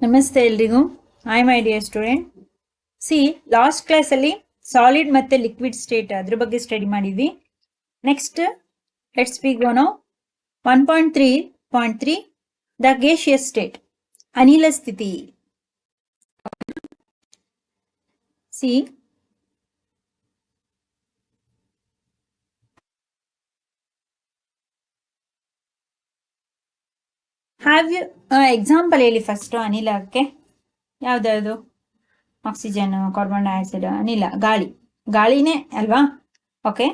ನಮಸ್ತೆ ಎಲ್ರಿಗೂ. Hi my dear students last ಕ್ಲಾಸಲ್ಲಿ ಸಾಲಿಡ್ ಮತ್ತು ಲಿಕ್ವಿಡ್ ಸ್ಟೇಟ್ ಅದ್ರ ಬಗ್ಗೆ ಸ್ಟಡಿ ಮಾಡಿದ್ವಿ. Next let's be go one point three point three the gaseous state ಅನಿಲ ಸ್ಥಿತಿ ಸಿ ಹ್ಯಾವ್ ಯು ಎಕ್ಸಾಂಪಲ್ ಹೇಳಿ ಫಸ್ಟ್ ಅನಿಲಕ್ಕೆ ಯಾವ್ದಾವುದು ಆಕ್ಸಿಜನ್ ಕಾರ್ಬನ್ ಡೈಆಕ್ಸೈಡ್ ಅನಿಲ, ಗಾಳಿ. ಗಾಳಿನೇ ಅಲ್ವಾ? Okay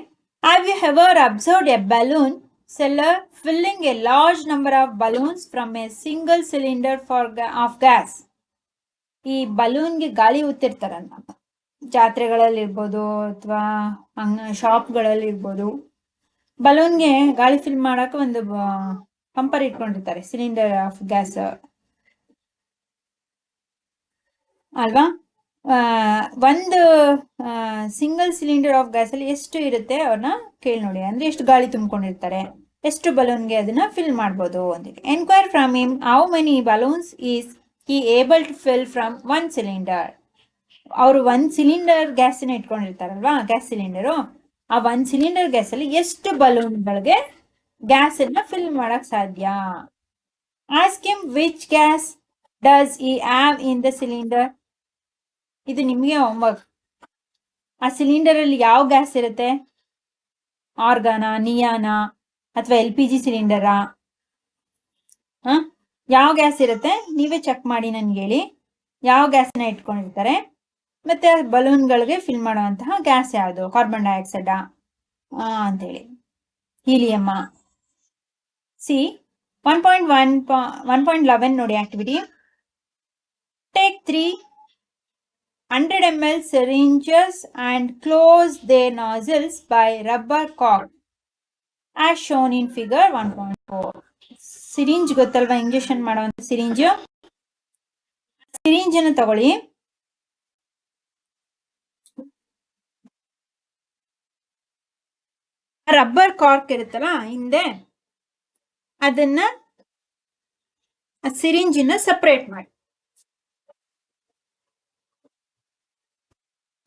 have you ever observed a balloon seller filling a large number of balloons from a single cylinder for of gas ಈ ಬಲೂನ್ಗೆ ಗಾಳಿ ಉತ್ತಿರ್ತಾರಲ್ಲ ಜಾತ್ರೆಗಳಲ್ಲಿ ಇರ್ಬೋದು ಅಥವಾ ಶಾಪ್ಗಳಲ್ಲಿ ಇರ್ಬೋದು ಬಲೂನ್ಗೆ ಗಾಳಿ ಫಿಲ್ ಮಾಡೋಕೆ ಒಂದು ಪಂಪರ್ ಇಟ್ಕೊಂಡಿರ್ತಾರೆ. ಸಿಲಿಂಡರ್ ಆಫ್ ಗ್ಯಾಸ್ ಅಲ್ವಾ? ಒಂದು ಸಿಂಗಲ್ ಸಿಲಿಂಡರ್ ಆಫ್ ಗ್ಯಾಸ್ ಅಲ್ಲಿ ಎಷ್ಟು ಇರುತ್ತೆ ಅವ್ರನ್ನ ಕೇಳಿ ನೋಡಿ. ಅಂದ್ರೆ ಎಷ್ಟು ಗಾಳಿ ತುಂಬಿಕೊಂಡಿರ್ತಾರೆ. ಎಷ್ಟು ಬಲೂನ್ಗೆ ಅದನ್ನ ಫಿಲ್ ಮಾಡ್ಬೋದು ಅಂತ enquire from him how many balloons is he able to fill from one cylinder ಅವರು ಒನ್ ಸಿಲಿಂಡರ್ ಗ್ಯಾಸ್ ಇಟ್ಕೊಂಡಿರ್ತಾರಲ್ವಾ? ಗ್ಯಾಸ್ ಸಿಲಿಂಡರು ಆ ಒಂದ್ ಸಿಲಿಂಡರ್ ಗ್ಯಾಸ್ ಅಲ್ಲಿ ಎಷ್ಟು ಬಲೂನ್ಗಳಿಗೆ ಗ್ಯಾಸ್ ಅನ್ನ ಫಿಲ್ ಮಾಡಕ್ ಸಾಧ್ಯ? Ask him which gas does he have in the cylinder ಇದು ನಿಮಗೆ ಹೋಮ್ವರ್ಕ್ ಆ ಸಿಲಿಂಡರ್ ಅಲ್ಲಿ ಯಾವ ಗ್ಯಾಸ್ ಇರುತ್ತೆ? ಆರ್ಗಾನ ನಿಯಾನ ಅಥವಾ ಎಲ್ ಪಿ ಜಿ ಸಿಲಿಂಡರಾ ಯಾವ ಗ್ಯಾಸ್ ಇರುತ್ತೆ? ನೀವೇ ಚೆಕ್ ಮಾಡಿ ನನ್ಗೆ ಹೇಳಿ. ಯಾವ ಗ್ಯಾಸ್ನ ಇಟ್ಕೊಂಡಿರ್ತಾರೆ? ಮತ್ತೆ ಬಲೂನ್ಗಳಿಗೆ ಫಿಲ್ ಮಾಡುವಂತಹ ಗ್ಯಾಸ್ ಯಾವುದು? ಕಾರ್ಬನ್ ಡೈಆಕ್ಸೈಡಾ ಅಂತೇಳಿ ಹೀಲಿಯಮ್ಮ ಲೆವೆನ್ ನೋಡಿ activity take three hundred M L syringes and close their nozzles by rubber cork as shown in figure 1.4 syringe ಗೊತ್ತಲ್ವಾ? ಇಂಜೆಕ್ಷನ್ ಮಾಡುವಂತ ಸಿರಿಂಜ್ ಸಿರಿಂಜ್ ಅನ್ನು ತಗೊಳ್ಳಿ. ರಬ್ಬರ್ ಕಾರ್ಕ್ ಇರುತ್ತಲ್ಲ, ಹಿಂದೆ. ಅದನ್ನ ಸಿರಿಂಜಿನ ಸಪ್ರೇಟ್ ಮಾಡಿ.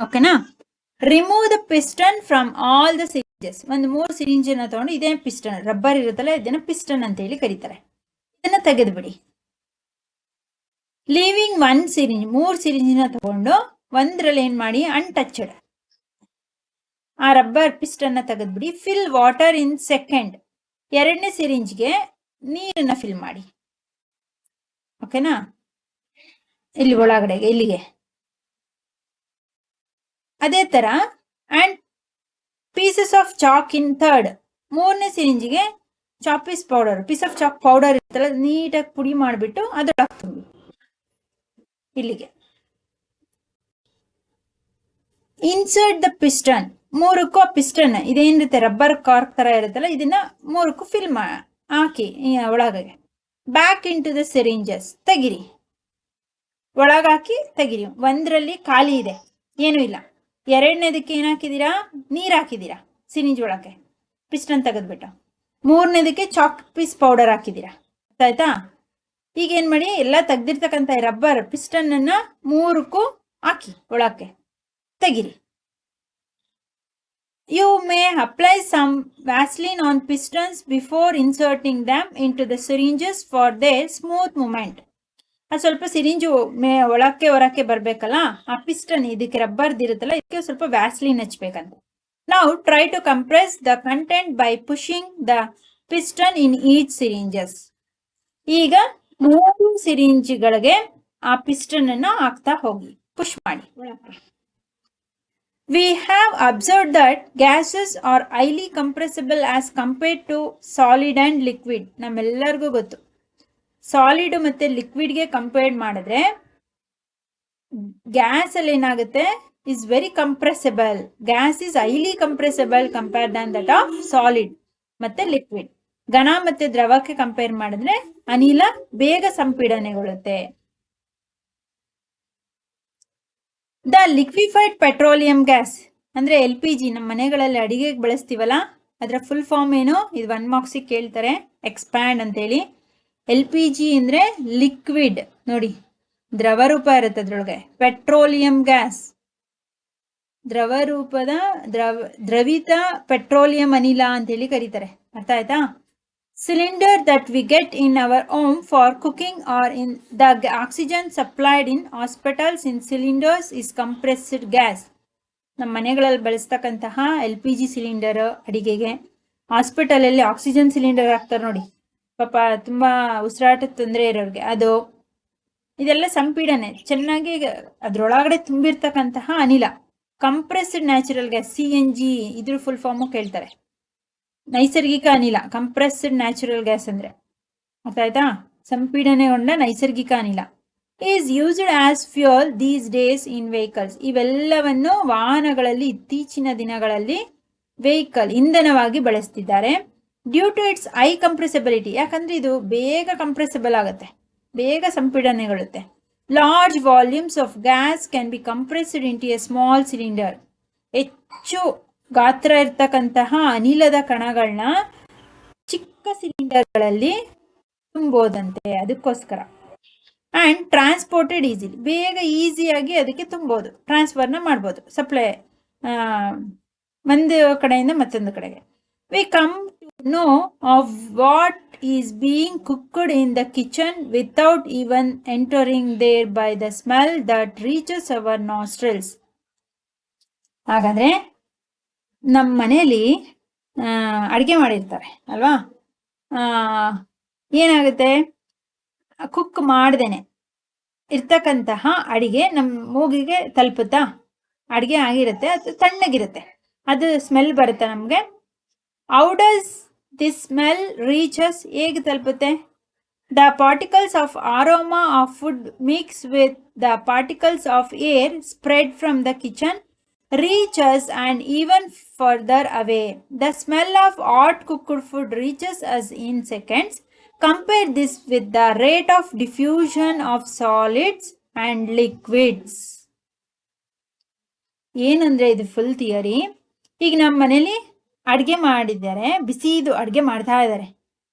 ಓಕೆನಾ remove the piston from all the syringes ಒಂದು ಮೂರು ಸಿರಿಂಜ್ ಅನ್ನ ತಗೊಂಡು ಇದೇ ಪಿಸ್ಟನ್ ರಬ್ಬರ್ ಇರುತ್ತಲ್ಲ, ಇದನ್ನ ಪಿಸ್ಟನ್ ಅಂತ ಹೇಳಿ ಕರೀತಾರೆ. ಇದನ್ನ ತೆಗೆದು ಬಿಡಿ ಲೀವಿಂಗ್ ಒನ್ ಸಿರಿಂಜ್ ಮೂರು ಸಿರಿಂಜಿನ ತಗೊಂಡು ಒಂದ್ರಲ್ಲಿ ಏನ್ ಮಾಡಿ? ಅನ್ಟಚ್ಡ್ ಆ ರಬ್ಬರ್ ಪಿಸ್ಟನ್ನ ತೆಗೆದ್ಬಿಡಿ. ಫಿಲ್ ವಾಟರ್ ಇನ್ ಸೆಕೆಂಡ್ ಎರಡನೇ ಸಿರಿಂಜ್ಗೆ ನೀರನ್ನ ಫಿಲ್ ಮಾಡಿ. ಓಕೆನಾ ಇಲ್ಲಿ ಒಳಗಡೆಗೆ, ಇಲ್ಲಿಗೆ. ಅದೇ ತರ and pieces of chalk in third ಮೂರನೇ ಸಿರಿಂಜಿಗೆ chalk piece powder piece of chalk powder ಇರುತ್ತಲ್ಲ, ನೀಟಾಗಿ ಪುಡಿ ಮಾಡಿಬಿಟ್ಟು ಅದ್ರೊಳಗೆ ತುಂಬಿ ಇಲ್ಲಿಗೆ. ಇನ್ಸರ್ಟ್ ದ ಪಿಸ್ಟನ್ ಮೂರಕ್ಕೂ ಪಿಸ್ಟನ್ ಇದೇನಿರುತ್ತೆ ರಬ್ಬರ್ ಕಾರ್ಕ್ ತರ ಇರುತ್ತಲ್ಲ, ಇದನ್ನ ಮೂರಕ್ಕೂ ಫಿಲ್ ಮಾ, ಹಾಕಿ ಒಳಗೆ. Back into the syringes ತೆಗಿರಿ ಒಳಗಾಕಿ ತೆಗಿರಿ. ಒಂದರಲ್ಲಿ ಖಾಲಿ ಇದೆ. ಏನೂ ಇಲ್ಲ. ಎರಡನೇದಕ್ಕೆ ಏನು ಹಾಕಿದೀರಾ? ನೀರು ಹಾಕಿದ್ದೀರಾ ಸಿರಿಂಜ್ ಒಳಗೆ. ಪಿಸ್ಟನ್ ತೆಗೆದ್ಬಿಟ್ಟು. ಮೂರನೇದಕ್ಕೆ ಚಾಕ್ ಪೀಸ್ ಪೌಡರ್ ಹಾಕಿದ್ದೀರಾ ಆಯ್ತಾ? ಈಗ ಏನ್ ಮಾಡಿ? ಎಲ್ಲ ತೆಗ್ದಿರ್ತಕ್ಕಂಥ ರಬ್ಬರ್ ಪಿಸ್ಟನ್ ಅನ್ನ ಮೂರಕ್ಕೂ ಹಾಕಿ ಒಳಕ್ಕೆ ತೆಗಿರಿ. You may apply some Vaseline on pistons before inserting them into the syringes for their smooth movement. ಸ್ವಲ್ಪ ಸಿರಿಂಜು ಮೇ ಒಳಕ್ಕೆ ಹೊರಕ್ಕೆ ಬರ್ಬೇಕಲ್ಲ, ಆ ಪಿಸ್ಟನ್ ಇದಕ್ಕೆ ರಬ್ಬರ್ದಿರುತ್ತಲ್ಲ ಇದಕ್ಕೆ ಸ್ವಲ್ಪ ವ್ಯಾಸ್ಲಿನ್ ಹಚ್ಬೇಕಂತ. ನಾವು try to compress the content by pushing the piston in each syringes ಈಗ ಮೂರು ಸಿರಿಂಜ್ಗಳಿಗೆ ಆ ಪಿಸ್ಟನ್ ಅನ್ನ ಹಾಕ್ತಾ ಹೋಗಿ. ಪುಷ್ ಮಾಡಿ. We have observed that gases are highly compressible as compared to solid and liquid ನಮ್ಮೆಲ್ಲರಿಗೂ ಗೊತ್ತು. ಸಾಲಿಡ್ ಮತ್ತೆ ಲಿಕ್ವಿಡ್ಗೆ ಕಂಪೇರ್ ಮಾಡಿದ್ರೆ ಗ್ಯಾಸ್ ಅಲ್ಲಿ ಏನಾಗುತ್ತೆ? Is very compressible gas is highly compressible compare than that of solid ಮತ್ತೆ ಲಿಕ್ವಿಡ್ ಘನ ಮತ್ತೆ ದ್ರವಕ್ಕೆ ಕಂಪೇರ್ ಮಾಡಿದ್ರೆ ಅನಿಲ ಬೇಗ ಸಂಪೀಡನೆಗೊಳ್ಳುತ್ತೆ. The liquefied petroleum gas. ಅಂದ್ರೆ ಎಲ್ ಪಿ ಜಿ ನಮ್ಮ ಮನೆಗಳಲ್ಲಿ ಅಡಿಗೆಗೆ ಬಳಸ್ತೀವಲ್ಲ, ಅದರ ಫುಲ್ ಫಾರ್ಮ್ ಏನು? ಇದು ಒನ್ ಮಾರ್ಕ್ಸಿಗೆ ಕೇಳ್ತಾರೆ ಎಕ್ಸ್ಪ್ಯಾಂಡ್ ಅಂತೇಳಿ. ಎಲ್ ಪಿ ಜಿ ಅಂದರೆ ಲಿಕ್ವಿಡ್, ನೋಡಿ. ದ್ರವ ರೂಪ ಇರುತ್ತೆ ಅದ್ರೊಳಗೆ. Petroleum gas. ದ್ರವ ರೂಪದ ದ್ರವ, ದ್ರವಿತ ಪೆಟ್ರೋಲಿಯಂ ಅನಿಲ ಅಂತ ಹೇಳಿ ಕರೀತಾರೆ. ಅರ್ಥ ಆಯ್ತಾ? Cylinder that we get in our home for cooking are in the oxygen supplied in hospitals in cylinders is compressed gas ನಮ್ಮ ಮನೆಗಳಲ್ಲಿ ಬಳಸ್ತಕ್ಕಂತಹ ಎಲ್ ಪಿ ಜಿ ಸಿಲಿಂಡರ್ ಅಡಿಗೆಗೆ ಹಾಸ್ಪಿಟಲಲ್ಲಿ ಆಕ್ಸಿಜನ್ ಸಿಲಿಂಡರ್ ಹಾಕ್ತಾರೆ ನೋಡಿ. ಪಾಪ ತುಂಬ ಉಸಿರಾಟದ ತೊಂದರೆ ಇರೋರಿಗೆ. ಅದು ಇದೆಲ್ಲ ಸಂಪೀಡನೆ. ಚೆನ್ನಾಗಿ ಅದರೊಳಗಡೆ ತುಂಬಿರ್ತಕ್ಕಂತಹ ಅನಿಲ. Compressed natural gas C N G ಇದ್ರ ಫುಲ್ ಫಾರ್ಮು ಕೇಳ್ತಾರೆ. ನೈಸರ್ಗಿಕ ಅನಿಲ ಕಂಪ್ರೆಸ್ಡ್ ನ್ಯಾಚುರಲ್ ಗ್ಯಾಸ್ ಅಂದರೆ. ಅರ್ಥ ಆಯ್ತಾ ಸಂಪೀಡನೆಗೊಂಡ ನೈಸರ್ಗಿಕ ಅನಿಲ. Is used as fuel these days in vehicles ಇವೆಲ್ಲವನ್ನು ವಾಹನಗಳಲ್ಲಿ ಇತ್ತೀಚಿನ ದಿನಗಳಲ್ಲಿ ವೆಹಿಕಲ್ ಇಂಧನವಾಗಿ ಬಳಸ್ತಿದ್ದಾರೆ. Due to its high compressibility ಯಾಕಂದ್ರೆ ಇದು ಬೇಗ ಕಂಪ್ರೆಸಬಲ್ ಆಗುತ್ತೆ. ಬೇಗ ಸಂಪೀಡನೆಗೊಳ್ಳುತ್ತೆ. Large volumes of gas can be compressed into a small cylinder ಹೆಚ್ಚು ಗಾತ್ರ ಇರ್ತಕ್ಕಂತಹ ಅನಿಲದ ಕಣಗಳನ್ನ ಚಿಕ್ಕ ಸಿಲಿಂಡರ್ಗಳಲ್ಲಿ ತುಂಬೋದಂತೆ ಅದಕ್ಕೋಸ್ಕರ. And transported easily. ಬೇಗ ಈಸಿಯಾಗಿ ಅದಕ್ಕೆ ತುಂಬೋದು. ಟ್ರಾನ್ಸ್ಫರ್ನ ಮಾಡ್ಬೋದು. ಸಪ್ಲೈ ಒಂದು ಕಡೆಯಿಂದ ಮತ್ತೊಂದು ಕಡೆಗೆ. We come to know of what is being cooked in the kitchen without even entering there by the smell that reaches our nostrils ಹಾಗಾದ್ರೆ ನಮ್ಮ ಮನೆಯಲ್ಲಿ ಅಡುಗೆ ಮಾಡಿರ್ತಾರೆ, ಅಲ್ವಾ? ಏನಾಗುತ್ತೆ? ಕುಕ್ ಮಾಡ್ದೇನೆ. ಇರ್ತಕ್ಕಂತಹ ಅಡಿಗೆ ನಮ್ಮ ಮೂಗಿಗೆ ತಲುಪುತ್ತಾ? ಅಡಿಗೆ ಆಗಿರುತ್ತೆ, ಅದು ತಣ್ಣಗಿರುತ್ತೆ. ಅದು ಸ್ಮೆಲ್ ಬರುತ್ತೆ ನಮಗೆ? ಡಸ್ ದಿಸ್ ಸ್ಮೆಲ್ ರೀಚಸ್ ಹೇಗೆ ತಲುಪುತ್ತೆ? The particles of aroma of food mix with the particles of air spread from the kitchen reaches and even further away. The smell of hot cooked food reaches us in seconds. Compare this with the rate of diffusion of solids and liquids. ಏನಂದ್ರೆ ಇದು full theory ಈಗ ನಮ್ಮ ಮನೇಲಿ ಅಡುಗೆ ಮಾಡಿದ್ದಾರೆ ಬಿಸಿದು ಅಡುಗೆ ಮಾಡ್ತಾ ಇದ್ದಾರೆ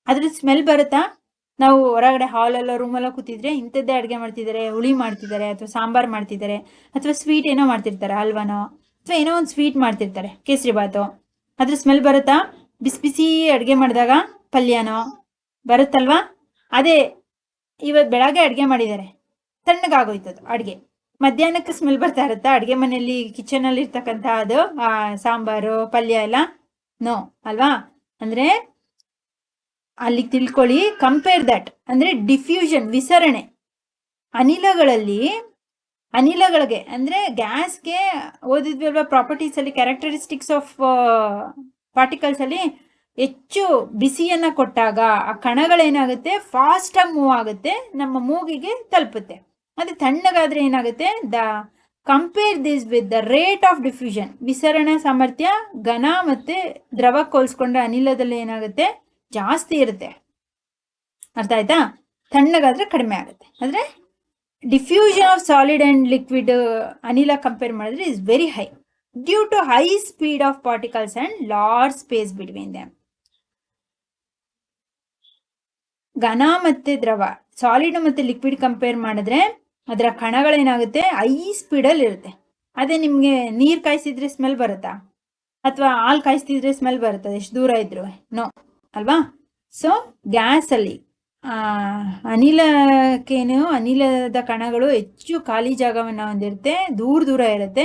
ಅದ್ರ ಸ್ಮೆಲ್ ಬರುತ್ತಾ ನಾವು ಹೊರಗಡೆ ಹಾಲಲ್ಲೋ ರೂಮಲ್ಲೋ ಕೂತಿದ್ರೆ ಇಂಥದ್ದೇ ಅಡುಗೆ ಮಾಡ್ತಿದ್ದಾರೆ, ಹುಳಿ ಮಾಡ್ತಿದ್ದಾರೆ, ಅಥವಾ ಸಾಂಬಾರು ಮಾಡ್ತಿದ್ದಾರೆ, ಅಥವಾ ಸ್ವೀಟ್ ಏನೋ ಮಾಡ್ತಿರ್ತಾರೆ ಹಲ್ವಾನೋ ಅಥವಾ ಏನೋ ಒಂದು ಸ್ವೀಟ್ ಮಾಡ್ತಿರ್ತಾರೆ, ಕೇಸರಿ ಬಾತು ಅದ್ರ ಸ್ಮೆಲ್ ಬರುತ್ತಾ? ಬಿಸಿ ಬಿಸಿ ಅಡುಗೆ ಮಾಡಿದಾಗ ಪಲ್ಯನೋ? ಬರುತ್ತಲ್ವಾ? ಅದೇ ಇವತ್ತು ಬೆಳಗ್ಗೆ ಅಡುಗೆ ಮಾಡಿದ್ದಾರೆ. ತಣ್ಣಗಾಗೋಯ್ತದು ಅಡುಗೆ. ಮಧ್ಯಾಹ್ನಕ್ಕೆ ಸ್ಮೆಲ್ ಬರ್ತಾ ಇರುತ್ತಾ? ಅಡುಗೆ ಮನೆಯಲ್ಲಿ ಕಿಚನಲ್ಲಿ ಇರ್ತಕ್ಕಂಥ ಅದು ಸಾಂಬಾರು, ಪಲ್ಯ ಎಲ್ಲ? ನೋ ಅಲ್ವಾ? ಅಂದರೆ ಅಲ್ಲಿ ತಿಳ್ಕೊಳ್ಳಿ ಕಂಪೇರ್ ದಟ್ ಅಂದರೆ ಡಿಫ್ಯೂಷನ್ ವಿಸರಣೆ. ಅನಿಲಗಳಲ್ಲಿ ಅನಿಲಗಳಿಗೆ, ಅಂದರೆ ಗ್ಯಾಸ್ಗೆ ಓದಿದ್ವಿ ಅಲ್ವಾ ಪ್ರಾಪರ್ಟೀಸ್ ಅಲ್ಲಿ ಕ್ಯಾರೆಕ್ಟರಿಸ್ಟಿಕ್ಸ್ ಆಫ್ ಪಾರ್ಟಿಕಲ್ಸ್ ಅಲ್ಲಿ ಹೆಚ್ಚು ಬಿಸಿಯನ್ನ ಕೊಟ್ಟಾಗ ಆ ಕಣಗಳೇನಾಗುತ್ತೆ? ಫಾಸ್ಟ್ ಆಗಿ ಮೂವ್ ಆಗುತ್ತೆ, ನಮ್ಮ ಮೂಗಿಗೆ ತಲುಪುತ್ತೆ. ಅದು ತಣ್ಣಗಾದ್ರೆ ಏನಾಗುತ್ತೆ? The compare this with the rate of diffusion ವಿಸರಣಾ ಸಾಮರ್ಥ್ಯ, ಘನ ಮತ್ತೆ ದ್ರವ ಹೋಲಿಸ್ಕೊಂಡ್ರೆ ಅನಿಲದಲ್ಲಿ ಏನಾಗುತ್ತೆ? ಜಾಸ್ತಿ ಇರುತ್ತೆ. ಅರ್ಥ ಆಯ್ತಾ? ತಣ್ಣಗಾದ್ರೆ ಕಡಿಮೆ ಆಗುತ್ತೆ. ಅಂದ್ರೆ diffusion of solid and liquid ಅನಿಲ ಕಂಪೇರ್ ಮಾಡಿದ್ರೆ is very high due to high speed of particles and large space between them ಘನ ಮತ್ತೆ ದ್ರವ ಸಾಲಿಡ್ ಮತ್ತೆ ಲಿಕ್ವಿಡ್ ಕಂಪೇರ್ ಮಾಡಿದ್ರೆ ಅದರ ಕಣಗಳೇನಾಗುತ್ತೆ ಹೈ ಸ್ಪೀಡಲ್ಲಿ ಇರುತ್ತೆ. ಅದೇ ನಿಮಗೆ ನೀರು ಕಾಯಿಸಿದ್ರೆ ಸ್ಮೆಲ್ ಬರುತ್ತಾ? ಅಥವಾ ಹಾಲು ಕಾಯಿಸ್ತಿದ್ರೆ ಸ್ಮೆಲ್ ಬರುತ್ತಾ? ಎಷ್ಟು ದೂರ ಇದ್ರು? ನೋ ಅಲ್ವಾ? ಸೊ ಗ್ಯಾಸಲ್ಲಿ ಅನಿಲಕ್ಕೇನು, ಅನಿಲದ ಕಣಗಳು ಹೆಚ್ಚು ಖಾಲಿ ಜಾಗವನ್ನು ಹೊಂದಿರುತ್ತೆ, ದೂರ ದೂರ ಇರುತ್ತೆ.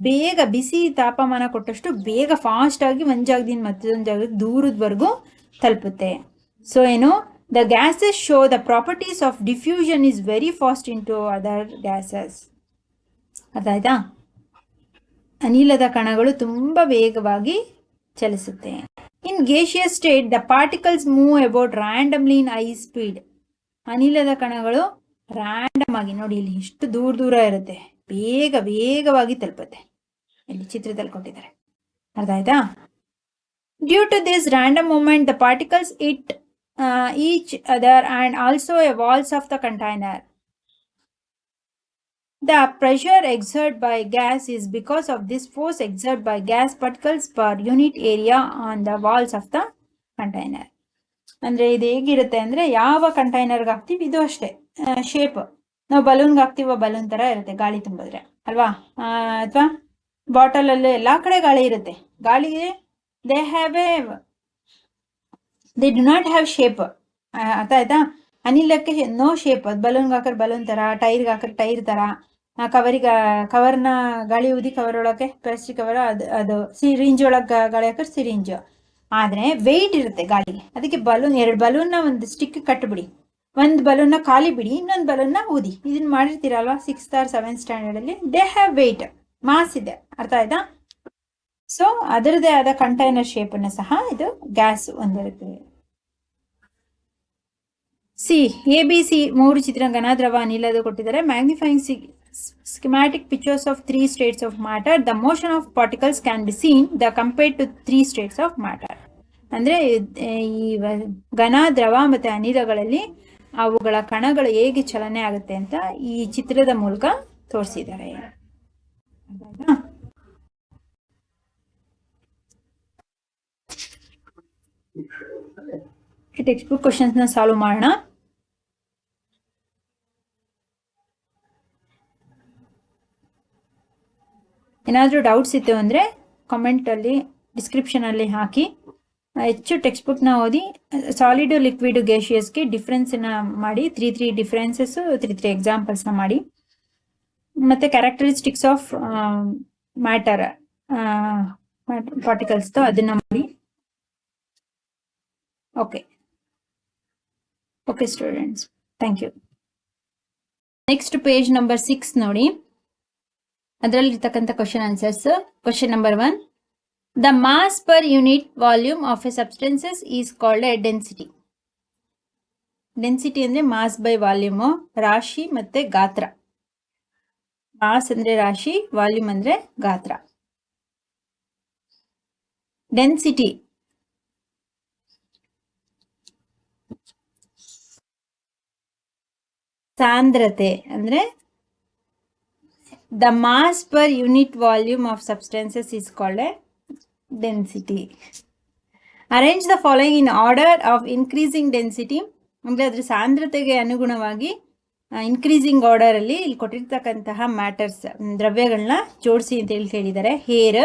ಬೇಗ ಬಿಸಿ ತಾಪಮಾನ ಕೊಟ್ಟಷ್ಟು ಬೇಗ ಫಾಸ್ಟ್ ಆಗಿ ಒಂದು ಜಾಗದಿಂದ ಮತ್ತೊಂದು ಜಾಗಕ್ಕೆ ದೂರದವರೆಗೂ ತಲುಪುತ್ತೆ. ಸೊ ಏನು? The gases show the properties of diffusion is very fast into other gases ಅರ್ಥ ಆಯ್ತಾ ಅನಿಲದ ಕಣಗಳು ತುಂಬ ವೇಗವಾಗಿ ಚಲಿಸುತ್ತೆ. In gaseous state the particles move about randomly in high speed ಅನಿಲದ ಕಣಗಳು ರ್ಯಾಂಡಮ್ ಆಗಿ, ನೋಡಿ ಇಲ್ಲಿ ಎಷ್ಟು ದೂರ ದೂರ ಇರುತ್ತೆ. ಬೇಗ ವೇಗವಾಗಿ ತಲುಪುತ್ತೆ. ಇಲ್ಲಿ ಚಿತ್ರದಲ್ಲಿ ಕೊಟ್ಟಿದ್ದಾರೆ ಅರ್ಥ ಆಯ್ತಾ? Due to this random movement the particles hit each other and also a walls of the container The pressure exerted by gas is because of this force exerted by gas particles per unit area on the walls of the container. ಅಂದ್ರೆ ಇದು ಹೇಗಿರುತ್ತೆ ಅಂದ್ರೆ ಯಾವ ಕಂಟೈನರ್ಗೆ ಹಾಕ್ತೀವಿ, ಇದು ಅಷ್ಟೇ. Shape ನಾವು ಬಲೂನ್ಗೆ ಹಾಕ್ತೀವ balloon ತರ ಇರುತ್ತೆ, ಗಾಳಿ ತುಂಬಿದ್ರೆ. ಅಲ್ವಾ? ಅಥವಾ ಬಾಟಲ್ ಅಲ್ಲಿ ಎಲ್ಲಾ ಕಡೆ ಗಾಳಿ ಇರುತ್ತೆ. ಗಾಳಿಗೆ they have a they do not have shape ಅರ್ಥ ಆಯ್ತಾ? ಅನಿಲಕ್ಕೆ ನೋ ಶೇಪ್ ಅದು ಬಲೂನ್ಗೆ ಹಾಕಿದ್ರೆ ಬಲೂನ್ ತರ ಟೈರ್ಗೆ ಹಾಕಿದ್ರೆ ಟೈರ್ ತರ ಕವರಿಗೆ, ಕವರ್ನ ಗಾಳಿ ಊದಿ ಕವರ್ ಒಳಗೆ ಪ್ಲಾಸ್ಟಿಕ್ ಕವರ್, ಅದು ಅದು ಸಿರಿಂಜ್ ಒಳಗೆ ಗಾಳಿ ಹಾಕಿದ್ರೆ ಸಿರಿಂಜ್. ಆದ್ರೆ ವೆಯ್ಟ್ ಇರುತ್ತೆ ಗಾಳಿಗೆ ಅದಕ್ಕೆ ಬಲೂನ್ ಎರಡು ಬಲೂನ್ನ ಒಂದು ಸ್ಟಿಕ್ ಕಟ್ಬಿಡಿ. ಒಂದು ಬಲೂನ್ನ ಖಾಲಿ ಬಿಡಿ, ಇನ್ನೊಂದು ಬಲೂನ್ನ ಊದಿ ಇದನ್ನ ಮಾಡಿರ್ತೀರಲ್ವಾ? ಸಿಕ್ಸ್ ಆರ್ ಸೆವೆನ್ ಸ್ಟ್ಯಾಂಡರ್ಡ್ ಅಲ್ಲಿ ದೇ ಹ್ಯಾವ್ ವೆಯ್ಟ್ ಮಾಸ್ ಇದೆ. ಅರ್ಥ ಆಯ್ತಾ? ಸೊ ಅದರದೇ ಆದ ಕಂಟೈನರ್ ಶೇಪ್ ಅನ್ನು ಸಹ ಇದು ಗ್ಯಾಸ್ ಒಂದಿರುತ್ತೆ. ಸಿ ಎ ಬಿ ಸಿ ಮೂರು ಚಿತ್ರ ಘನದ್ರವ ಅನಿಲದು ಕೊಟ್ಟಿದ್ದಾರೆ. Magnifying schematic pictures of three states of matter the motion of particles can be seen the compared to three states of matter ಅಂದ್ರೆ, ಈ ಘನ, ದ್ರವ ಮತ್ತೆ ಅನಿಲಗಳಲ್ಲಿ ಅವುಗಳ ಕಣಗಳು ಹೇಗೆ ಚಲನೆ ಆಗುತ್ತೆ ಅಂತ ಈ ಚಿತ್ರದ ಮೂಲಕ ತೋರಿಸಿದ್ದಾರೆ. ಟೆಕ್ಸ್ಟ್ ಬುಕ್ ಕ್ವಶನ್ಸ್ನ ಸಾಲ್ವ್ ಮಾಡೋಣ. ಏನಾದರೂ ಡೌಟ್ಸ್ ಇತ್ತು ಅಂದರೆ ಕಮೆಂಟಲ್ಲಿ ಡಿಸ್ಕ್ರಿಪ್ಷನಲ್ಲಿ ಹಾಕಿ. ಹೆಚ್ಚು ಟೆಕ್ಸ್ಟ್ ಬುಕ್ನ ಓದಿ ಸಾಲಿಡು ಲಿಕ್ವಿಡ್ ಗ್ಯಾಶಿಯಸ್ಗೆ ಡಿಫ್ರೆನ್ಸನ್ನ ಮಾಡಿ three three differences three three ಎಕ್ಸಾಂಪಲ್ಸ್ನ ಮಾಡಿ. ಮತ್ತು ಕ್ಯಾರೆಕ್ಟರಿಸ್ಟಿಕ್ಸ್ ಆಫ್ ಮ್ಯಾಟರ್ ಪಾರ್ಟಿಕಲ್ಸ್ದು ಅದನ್ನ ಮಾಡಿ. Okay okay students thank you next page number six ನೋಡಿ. ಅದರಲ್ಲಿರ್ತಕ್ಕಂಥ question answers question number one the mass per unit volume of a substances is called a density density ಅಂದ್ರೆ mass by volume ರಾಶಿ ಮತ್ತೆ ಗಾತ್ರ. Mass ಅಂದ್ರೆ ರಾಶಿ volume ಅಂದ್ರೆ ಗಾತ್ರ. Density ಸಾಂದ್ರತೆ ಅಂದ್ರೆ the mass per unit volume of substances is called a density. Arrange the following in order of increasing density. ಅಂದರೆ ಸಾಂದ್ರತೆಗೆ ಅನುಗುಣವಾಗಿ ಇನ್ಕ್ರೀಸಿಂಗ್ ಆರ್ಡರಲ್ಲಿ ಇಲ್ಲಿ ಕೊಟ್ಟಿರ್ತಕ್ಕಂತಹ ಮ್ಯಾಟರ್ಸ್ ದ್ರವ್ಯಗಳನ್ನ ಜೋಡಿಸಿ ಅಂತ ಹೇಳಿ ಹೇಳಿದ್ದಾರೆ ಹೇರ್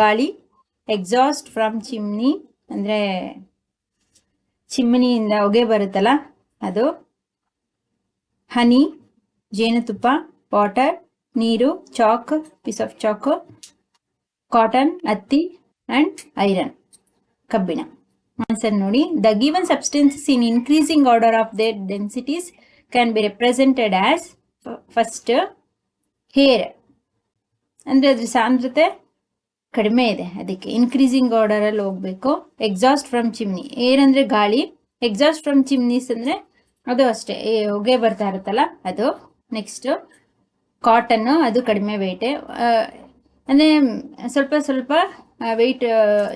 ಗಾಳಿ ಎಕ್ಸಾಸ್ಟ್ ಫ್ರಮ್ ಚಿಮ್ನಿ ಅಂದರೆ ಚಿಮ್ನಿಯಿಂದ ಹೊಗೆ ಬರುತ್ತಲ್ಲ, ಅದು ಹನಿ ಜೇನುತುಪ್ಪ ವಾಟರ್ ನೀರು chalk piece of chalk cotton ಹತ್ತಿ ಆ್ಯಂಡ್ ಐರನ್ ಕಬ್ಬಿಣ. ಆನ್ಸರ್ ನೋಡಿ. The given substances in increasing order of their densities can be represented as first air ಅಂದರೆ ಅದ್ರ ಸಾಂದ್ರತೆ ಕಡಿಮೆ ಇದೆ. ಅದಕ್ಕೆ ಇನ್ಕ್ರೀಸಿಂಗ್ ಆರ್ಡರ್ ಅಲ್ಲಿ ಹೋಗ್ಬೇಕು. ಎಕ್ಸಾಸ್ಟ್ ಫ್ರಮ್ ಚಿಮ್ನಿ ಏರ್ ಅಂದರೆ ಗಾಳಿ. ಎಕ್ಸಾಸ್ಟ್ ಫ್ರಮ್ ಚಿಮ್ನೀಸ್ ಅಂದರೆ ಅದು ಅಷ್ಟೇ. ಹೊಗೆ ಬರ್ತಾ ಇರುತ್ತಲ್ಲ, ಅದು. ನೆಕ್ಸ್ಟ್ ಕಾಟನ್ನು ಅದು ಕಡಿಮೆ ವೆಯ್ಟೆ ಅಂದರೆ ಸ್ವಲ್ಪ ಸ್ವಲ್ಪ ವೆಯ್ಟ್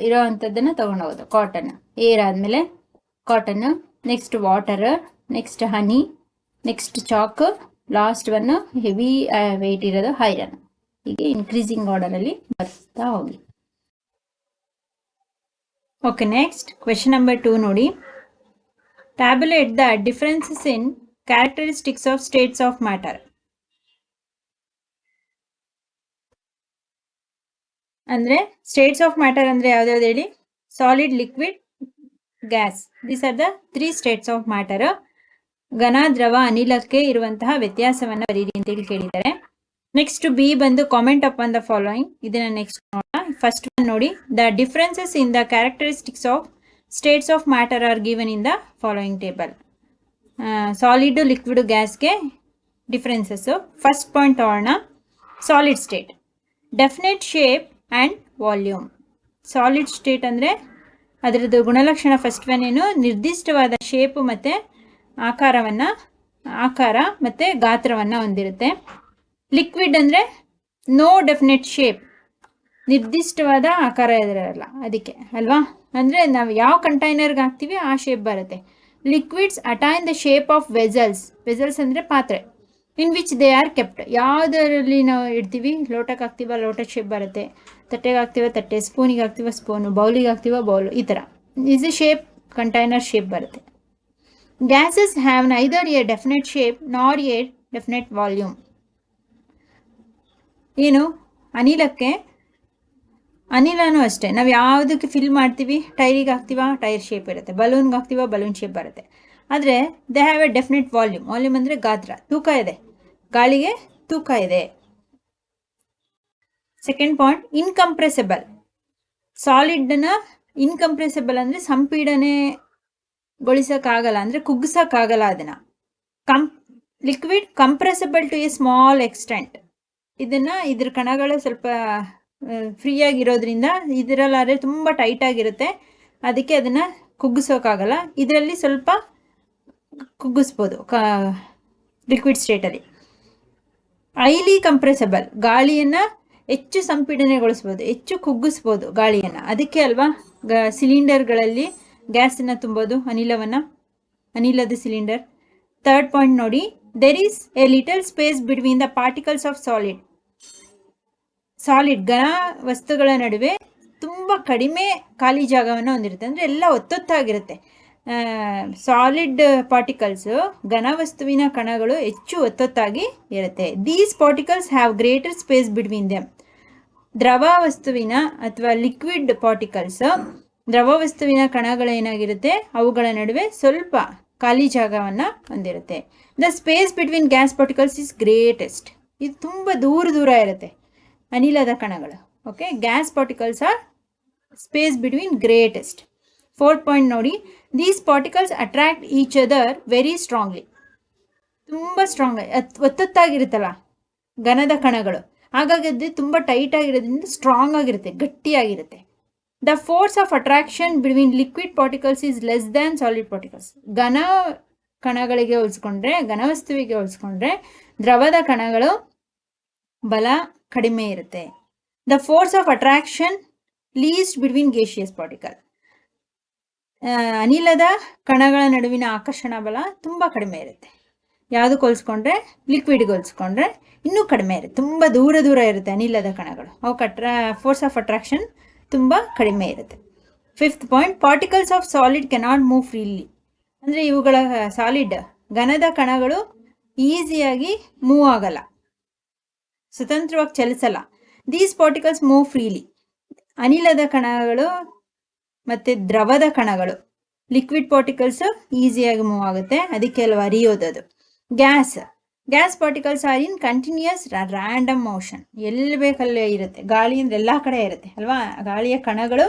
ಇರೋ ಅಂಥದ್ದನ್ನು ತೊಗೊಂಡೋಗೋದು ಕಾಟನ್ ಏರ್ ಆದಮೇಲೆ cotton next water next honey next chalk last one heavy weight ಇರೋದು ಹೈರನ್ ಹೀಗೆ ಇನ್ಕ್ರೀಸಿಂಗ್ ಆರ್ಡರಲ್ಲಿ ಬರ್ತಾ ಹೋಗಿ. Okay next question number two ನೋಡಿ. Tabulate the differences in characteristics of states of matter ಅಂದ್ರೆ ಸ್ಟೇಟ್ಸ್ ಆಫ್ ಮ್ಯಾಟರ್ ಅಂದ್ರೆ ಯಾವ್ದಾವ್ದು ಹೇಳಿ? Solid liquid gas these are the three states of matter ಘನ, ದ್ರವ, ಅನಿಲಕ್ಕೆ ಇರುವಂತಹ ವ್ಯತ್ಯಾಸವನ್ನ ಬರೀರಿ ಅಂತ ಹೇಳಿ ಕೇಳಿದ್ದಾರೆ. ನೆಕ್ಸ್ಟ್ ಬಿ ಬಂದು comment upon the following ಇದನ್ನ ನೆಕ್ಸ್ಟ್ ನೋಡೋಣ. ಫಸ್ಟ್ ಒನ್ ನೋಡಿ. The differences in the characteristics of states of matter are given in the following table solid liquid ಗ್ಯಾಸ್ಗೆ ಡಿಫ್ರೆನ್ಸಸ್ಸು ಫಸ್ಟ್ ಪಾಯಿಂಟ್ ತಗೋಣ solid state definite shape and volume solid state ಅಂದರೆ ಅದರದ್ದು ಗುಣಲಕ್ಷಣ first ಏನು? ನಿರ್ದಿಷ್ಟವಾದ shape ಮತ್ತು ಆಕಾರವನ್ನು, ಆಕಾರ ಮತ್ತು ಗಾತ್ರವನ್ನು ಹೊಂದಿರುತ್ತೆ. ಲಿಕ್ವಿಡ್ ಅಂದರೆ ನೋ ಡೆಫಿನೆಟ್ ಶೇಪ್ ನಿರ್ದಿಷ್ಟವಾದ ಆಕಾರ ಇರಲ್ಲ ಅದಕ್ಕೆ, ಅಲ್ವಾ? ಅಂದರೆ ನಾವು ಯಾವ ಕಂಟೈನರ್ಗೆ ಹಾಕ್ತೀವಿ, ಆ ಶೇಪ್ ಬರುತ್ತೆ. Liquids attain the shape of vessels vessels ಅಂದರೆ ಪಾತ್ರೆ. In which they are kept ಯಾವುದರಲ್ಲಿ ನಾವು ಇಡ್ತೀವಿ? ಲೋಟಕ್ಕೆ ಹಾಕ್ತೀವ ಲೋಟ ಶೇಪ್ ಬರುತ್ತೆ. ತಟ್ಟೆಗೆ ಹಾಕ್ತೀವ ತಟ್ಟೆ ಸ್ಪೂನಿಗೆ ಹಾಕ್ತೀವ ಸ್ಪೂನು ಬೌಲಿಗೆ ಹಾಕ್ತೀವ ಬೌಲು, ಈ ಥರ. Is a shape container shape ಬರುತ್ತೆ. Gases have neither a definite shape nor a definite volume ಏನು? ಅನಿಲಕ್ಕೆ? ಅನಿಲನೂ ಅಷ್ಟೇ. ನಾವು ಯಾವುದಕ್ಕೆ ಫಿಲ್ ಮಾಡ್ತೀವಿ? ಟೈರಿಗೆ ಹಾಕ್ತೀವ? ಟೈರ್ ಶೇಪ್ ಇರುತ್ತೆ. ಬಲೂನ್ಗೆ ಹಾಕ್ತೀವ? ಬಲೂನ್ ಶೇಪ್ ಬರುತ್ತೆ. ಆದರೆ they have a definite volume volume ಅಂದರೆ ಗಾತ್ರ, ತೂಕ ಇದೆ. ಗಾಳಿಗೆ ತೂಕ ಇದೆ. ಸೆಕೆಂಡ್ ಪಾಯಿಂಟ್ ಇನ್ಕಂಪ್ರೆಸಿಬಲ್ ಸಾಲಿಡ್ನ ಇನ್ಕಂಪ್ರೆಸಿಬಲ್ ಅಂದರೆ ಸಂಪೀಡನೆಗೊಳಿಸೋಕ್ಕಾಗಲ್ಲ ಅಂದರೆ ಕುಗ್ಸೋಕ್ಕಾಗಲ್ಲ ಅದನ್ನು. ಕಂಪ್ liquid compressible to a small extent ಇದನ್ನು ಇದ್ರ ಕಣಗಳು ಸ್ವಲ್ಪ ಫ್ರೀಯಾಗಿರೋದ್ರಿಂದ ಇದರಲ್ಲಾದರೆ ತುಂಬ ಟೈಟಾಗಿರುತ್ತೆ ಅದಕ್ಕೆ ಅದನ್ನು ಕುಗ್ಗಿಸೋಕ್ಕಾಗಲ್ಲ ಇದರಲ್ಲಿ ಸ್ವಲ್ಪ ಕುಗ್ಗಿಸ್ಬೋದು, ಕ ಲಿಕ್ವಿಡ್ ಸ್ಟೇಟಲ್ಲಿ ಐಲಿ ಕಂಪ್ರೆಸಬಲ್ ಗಾಳಿಯನ್ನು ಹೆಚ್ಚು ಸಂಪೀಡನೆಗೊಳಿಸ್ಬೋದು, ಹೆಚ್ಚು ಕುಗ್ಗಿಸ್ಬೋದು ಗಾಳಿಯನ್ನು. ಅದಕ್ಕೆ ಅಲ್ವಾ, ಗ, ಸಿಲಿಂಡರ್ಗಳಲ್ಲಿ ಗ್ಯಾಸನ್ನು ತುಂಬೋದು, ಅನಿಲವನ್ನು, ಅನಿಲದ ಸಿಲಿಂಡರ್. ಥರ್ಡ್ ಪಾಯಿಂಟ್ ನೋಡಿ there is a little space between the particles of solid solid ಘನ ವಸ್ತುಗಳ ನಡುವೆ ತುಂಬ ಕಡಿಮೆ ಖಾಲಿ ಜಾಗವನ್ನು ಹೊಂದಿರುತ್ತೆ. ಅಂದರೆ ಎಲ್ಲ ಒತ್ತೊತ್ತಾಗಿರುತ್ತೆ. ಸಾಲಿಡ್ ಪಾರ್ಟಿಕಲ್ಸು ಘನ ವಸ್ತುವಿನ ಕಣಗಳು ಹೆಚ್ಚು ಒತ್ತೊತ್ತಾಗಿ ಇರುತ್ತೆ. These particles have greater space between them ದ್ರವ ವಸ್ತುವಿನ ಅಥವಾ ಲಿಕ್ವಿಡ್ ಪಾರ್ಟಿಕಲ್ಸ್ ದ್ರವ ವಸ್ತುವಿನ ಕಣಗಳೇನಾಗಿರುತ್ತೆ ಅವುಗಳ ನಡುವೆ ಸ್ವಲ್ಪ ಖಾಲಿ ಜಾಗವನ್ನು ಹೊಂದಿರುತ್ತೆ. The space between gas particles is greatest ಇದು ತುಂಬ ದೂರ ದೂರ ಇರುತ್ತೆ, ಅನಿಲದ ಕಣಗಳು. Okay gas particles are space between greatest fourth point ನೋಡಿ these particles attract each other very strongly ತುಂಬ ಸ್ಟ್ರಾಂಗ್ ಒತ್ತೊತ್ತಾಗಿರುತ್ತಲ್ಲ, ಘನದ ಕಣಗಳು. ಹಾಗಾಗಿ ಅದು ತುಂಬ ಟೈಟ್ ಆಗಿರೋದ್ರಿಂದ ಸ್ಟ್ರಾಂಗ್ ಆಗಿರುತ್ತೆ, ಗಟ್ಟಿಯಾಗಿರುತ್ತೆ. The force of attraction between liquid particles is less than solid particles ಘನ ಕಣಗಳಿಗೆ ಹೋಲಿಸ್ಕೊಂಡ್ರೆ ಘನವಸ್ತುವಿಗೆ ಹೋಲಿಸ್ಕೊಂಡ್ರೆ ದ್ರವದ ಕಣಗಳು ಬಲ ಕಡಿಮೆ ಇರುತ್ತೆ. The force of attraction least between gaseous particle ಅನಿಲದ ಕಣಗಳ ನಡುವಿನ ಆಕರ್ಷಣ ಬಲ ತುಂಬ ಕಡಿಮೆ ಇರುತ್ತೆ. ಯಾವುದಕ್ಕೆ ಹೋಲಿಸ್ಕೊಂಡ್ರೆ ಲಿಕ್ವಿಡ್ಗೆ ಹೋಲಿಸ್ಕೊಂಡ್ರೆ ಇನ್ನೂ ಕಡಿಮೆ ಇರುತ್ತೆ. ತುಂಬ ದೂರ ದೂರ ಇರುತ್ತೆ ಅನಿಲದ ಕಣಗಳು. ಅವಕ್ಕೆ ಅಟ್ರಾ ಫೋರ್ಸ್ ಆಫ್ ಅಟ್ರಾಕ್ಷನ್ ತುಂಬ ಕಡಿಮೆ ಇರುತ್ತೆ. Fifth point particles of solid cannot move freely ಅಂದರೆ ಇವುಗಳ ಸಾಲಿಡ್ ಘನದ ಕಣಗಳು ಈಸಿಯಾಗಿ ಮೂವ್ ಆಗಲ್ಲ. ಸ್ವತಂತ್ರವಾಗಿ ಚಲಿಸಲ್ಲ. ದೀಸ್ ಪಾರ್ಟಿಕಲ್ಸ್ ಮೂವ್ ಫ್ರೀಲಿ ಅನಿಲದ ಕಣಗಳು ಮತ್ತು ದ್ರವದ ಕಣಗಳು. ಲಿಕ್ವಿಡ್ ಪಾರ್ಟಿಕಲ್ಸ್ ಈಸಿಯಾಗಿ ಮೂವ್ ಆಗುತ್ತೆ. ಅದಕ್ಕೆ ಅಲ್ವಾ ಅರಿಯೋದದು. Gas gas particles are in continuous random motion ಎಲ್ಲಿ ಬೇಕಲ್ಲೇ ಇರುತ್ತೆ. ಗಾಳಿ ಅಂದ್ರೆ ಎಲ್ಲ ಕಡೆ ಇರುತ್ತೆ, ಅಲ್ವಾ? ಗಾಳಿಯ ಕಣಗಳು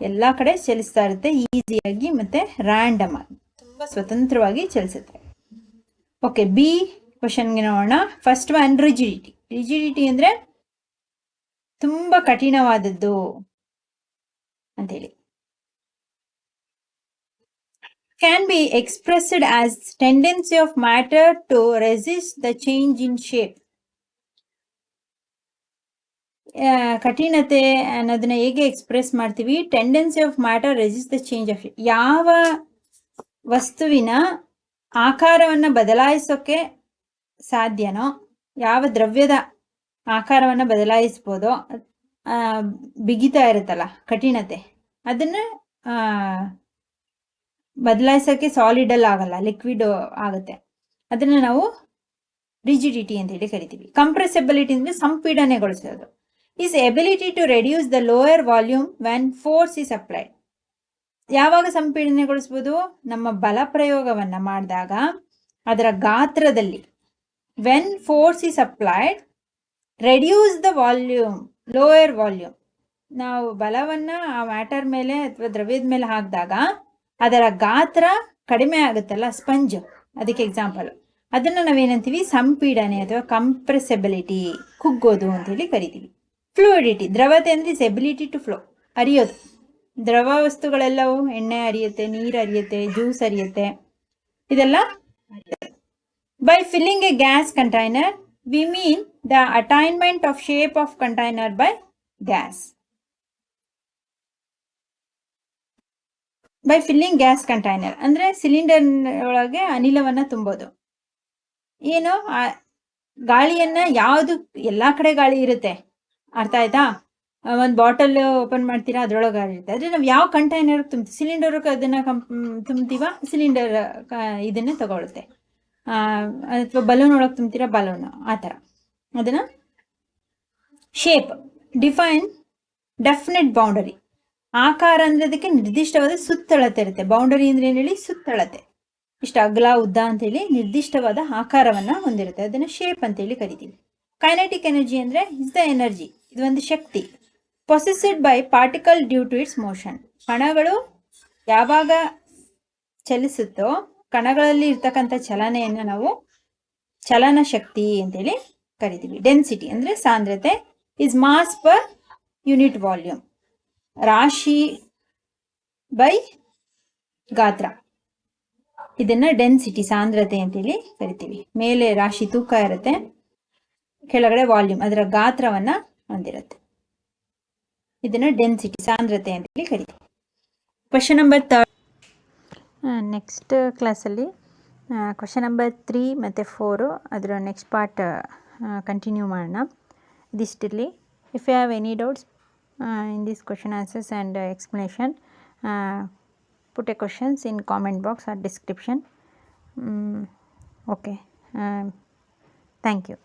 ಎಲ್ಲ ಕಡೆ ಚಲಿಸ್ತಾ ಇರುತ್ತೆ, ಈಸಿಯಾಗಿ ಮತ್ತೆ ರ್ಯಾಂಡಮ್ ಆಗಿ, ತುಂಬ ಸ್ವತಂತ್ರವಾಗಿ ಚಲಿಸುತ್ತೆ. ಓಕೆ ಬಿ ಕ್ವಶನ್ಗೆ ನೋಡೋಣ. ಫಸ್ಟ್ ಒನ್ ರಿಜಿಡಿಟಿ ರಿಜಿಡಿಟಿ ಅಂದರೆ ತುಂಬ ಕಠಿಣವಾದದ್ದು ಅಂತೇಳಿ. Can be expressed as tendency of matter to resist the change in shape. ಕಠಿಣತೆ ಅನ್ನೋದನ್ನ ಹೇಗೆ ಎಕ್ಸ್ಪ್ರೆಸ್ ಮಾಡ್ತೀವಿ tendency of matter resist the change of ಯಾವ ವಸ್ತುವಿನ ಆಕಾರವನ್ನು ಬದಲಾಯಿಸೋಕೆ ಸಾಧ್ಯನೋ, ಯಾವ ದ್ರವ್ಯದ ಆಕಾರವನ್ನು ಬದಲಾಯಿಸ್ಬೋದೋ ಬಿಗಿತಾ ಇರುತ್ತಲ್ಲ ಕಠಿಣತೆ, ಅದನ್ನ ಆ, ಸಾಲಿಡ್ ಅಲ್ಲಿ ಆಗಲ್ಲ ಲಿಕ್ವಿಡ್ ಆಗುತ್ತೆ. ಅದನ್ನ ನಾವು ರಿಜಿಡಿಟಿ ಅಂತ ಹೇಳಿ ಕರಿತೀವಿ. ಕಂಪ್ರೆಸೆಬಿಲಿಟಿ ಅಂದ್ರೆ ಸಂಪೀಡನೆಗೊಳಿಸೋದು. Is ability to reduce the lower volume when force is applied ಯಾವಾಗ ಸಂಪೀಡನೆಗೊಳಿಸ್ಬೋದು? ನಮ್ಮ ಬಲ ಪ್ರಯೋಗವನ್ನು ಮಾಡಿದಾಗ ಅದರ ಗಾತ್ರದಲ್ಲಿ. When force is applied reduce the volume lower volume ನಾವು ಬಲವನ್ನು ಆ ಮ್ಯಾಟರ್ ಮೇಲೆ ಅಥವಾ ದ್ರವ್ಯದ ಮೇಲೆ ಹಾಕಿದಾಗ ಅದರ ಗಾತ್ರ ಕಡಿಮೆ ಆಗುತ್ತಲ್ಲ, ಸ್ಪಂಜ್. ಅದಕ್ಕೆ ಎಕ್ಸಾಂಪಲ್ ಅದನ್ನ ನಾವೇನಂತೀವಿ? ಸಂಪೀಡನೆ ಅಥವಾ ಕಂಪ್ರೆಸೆಬಿಲಿಟಿ ಕುಗ್ಗೋದು ಅಂತ ಹೇಳಿ ಕರಿತೀವಿ. ಫ್ಲೂಯಿಡಿಟಿ ದ್ರವತೆ ಅಂದ್ರೆ ಸೆಬಿಲಿಟಿ ಟು ಫ್ಲೋ ಅರಿಯೋದು ದ್ರವ ವಸ್ತುಗಳೆಲ್ಲವೂ, ಎಣ್ಣೆ ಅರಿಯುತ್ತೆ ನೀರು ಅರಿಯುತ್ತೆ ಜ್ಯೂಸ್ ಅರಿಯುತ್ತೆ ಇದೆಲ್ಲ by filling a gas container we mean the attainment of shape of container by gas by filling gas container ಅಂದ್ರೆ ಸಿಲಿಂಡರ್ ಒಳಗೆ ಅನಿಲವನ್ನ ತುಂಬೋದು. ಏನು? ಗಾಳಿಯನ್ನ ಯಾವುದು, ಎಲ್ಲಾ ಕಡೆ ಗಾಳಿ ಇರುತ್ತೆ. ಅರ್ಥ ಆಯ್ತಾ? ಒಂದು ಬಾಟಲ್ ಓಪನ್ ಮಾಡ್ತೀರಾ, ಅದ್ರೊಳಗೆ ಗಾಳಿ ಇರುತ್ತೆ. ಆದ್ರೆ ನಾವು ಯಾವ ಕಂಟೈನರ್ ತುಂಬ್ತೀವಿ? ಸಿಲಿಂಡರ್ ಅದನ್ನ ಕಂಪ್ ತುಂಬ್ತೀವ? ಸಿಲಿಂಡರ್ ಇದನ್ನ ತಗೊಳುತ್ತೆ. ಅಥವಾ ಬಲೂನ್ ಒಳಗೆ ತುಂಬ್ತೀರಾ ಬಲೂನ್ ಆ ಥರ. ಅದನ್ನು ಶೇಪ್ ಡಿಫೈನ್ ಡೆಫಿನೆಟ್ ಬೌಂಡರಿ ಆಕಾರ ಅಂದ್ರೆ ಅದಕ್ಕೆ ನಿರ್ದಿಷ್ಟವಾದ ಸುತ್ತಳತೆ ಇರುತ್ತೆ. ಬೌಂಡರಿ ಅಂದ್ರೆ ಏನು ಹೇಳಿ? ಸುತ್ತಳತೆ. ಇಷ್ಟು ಅಗಲ, ಉದ್ದ ಅಂತ ಹೇಳಿ ನಿರ್ದಿಷ್ಟವಾದ ಆಕಾರವನ್ನ ಹೊಂದಿರುತ್ತೆ. ಅದನ್ನ ಶೇಪ್ ಅಂತೇಳಿ ಕರಿತೀವಿ. ಕೈನೆಟಿಕ್ ಎನರ್ಜಿ ಅಂದ್ರೆ ಇಸ್ ದ ಎನರ್ಜಿ ಇದು ಒಂದು ಶಕ್ತಿ. Possessed by particle due to its motion ಕಣಗಳು ಯಾವಾಗ ಚಲಿಸುತ್ತೋ, ಕಣಗಳಲ್ಲಿ ಇರ್ತಕ್ಕಂಥ ಚಲನೆಯನ್ನು ನಾವು ಚಲನ ಶಕ್ತಿ ಅಂತೇಳಿ ಕರಿತೀವಿ. ಡೆನ್ಸಿಟಿ ಅಂದ್ರೆ ಸಾಂದ್ರತೆ is mass per unit volume ರಾಶಿ ಬೈ ಗಾತ್ರ. ಇದನ್ನ ಡೆನ್ಸಿಟಿ ಸಾಂದ್ರತೆ ಅಂತೇಳಿ ಕರಿತೀವಿ. ಮೇಲೆ ರಾಶಿ ತೂಕ ಇರುತ್ತೆ, ಕೆಳಗಡೆ ವಾಲ್ಯೂಮ್ ಅದರ ಗಾತ್ರವನ್ನ ಹೊಂದಿರುತ್ತೆ. ಇದನ್ನ ಡೆನ್ಸಿಟಿ ಸಾಂದ್ರತೆ ಅಂತೇಳಿ ಕರಿತೀವಿ. ಕ್ವಶನ್ ನಂಬರ್ ತರ್ಡ್ ನೆಕ್ಸ್ಟ್ ಕ್ಲಾಸಲ್ಲಿ ಕ್ವಶನ್ ನಂಬರ್ ತ್ರೀ ಮತ್ತು ಫೋರು ಅದರ ನೆಕ್ಸ್ಟ್ ಪಾರ್ಟ್ ಕಂಟಿನ್ಯೂ ಮಾಡೋಣ. ಇದಿಷ್ಟಿರಲಿ if you have any doubts Uh, in this question answers and uh, explanation uh, put a questions in comment box or description. Um, okay. Um, thank you.